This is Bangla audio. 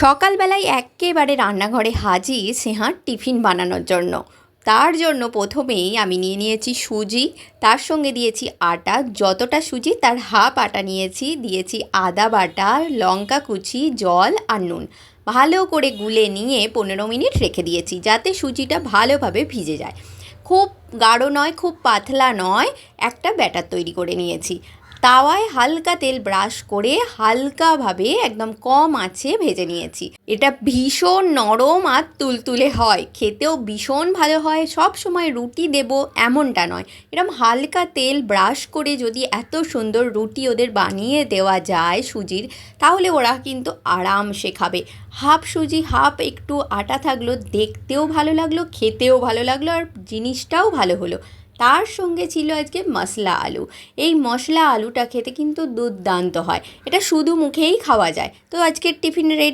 সকালবেলায় এক্কেবারে রান্নাঘরে হাজির স্নেহার টিফিন বানানোর জন্য। তার জন্য প্রথমেই আমি নিয়ে নিয়েছি সুজি, তার সঙ্গে দিয়েছি আটা। যতটা সুজি, তার হাফ আটা নিয়েছি। দিয়েছি আদা বাটা, লঙ্কা কুচি, জল আর নুন। ভালো করে গুলে নিয়ে পনেরো মিনিট রেখে দিয়েছি, যাতে সুজিটা ভালোভাবে ভিজে যায়। খুব গাঢ় নয়, খুব পাতলা নয়, একটা ব্যাটার তৈরি করে নিয়েছি। তাওয়ায় হালকা তেল ব্রাশ করে হালকাভাবে একদম কম আঁচে ভেজে নিয়েছি। এটা ভীষণ নরম আর তুলতুলে হয়। খেতেও ভীষণ ভালো হয়। সব সময় রুটি দেব এমনটা নয়। এরম হালকা তেল ব্রাশ করে যদি এত সুন্দর রুটি ওদের বানিয়ে দেওয়া যায় সুজির, তাহলে ওরা কিন্তু আরামসে খাবে হাফ সুজি, হাফ একটু আটা থাকল, দেখতেও ভালো লাগল, খেতেও ভালো লাগল, আর জিনিসটাও ভালো হলো। তার সঙ্গে ছিল আজকে মশলা আলু। এই মশলা আলুটা খেতে কিন্তু দুর্দান্ত হয়। এটা শুধু মুখেই খাওয়া যায়। তো আজকের টিফিনের রেডি।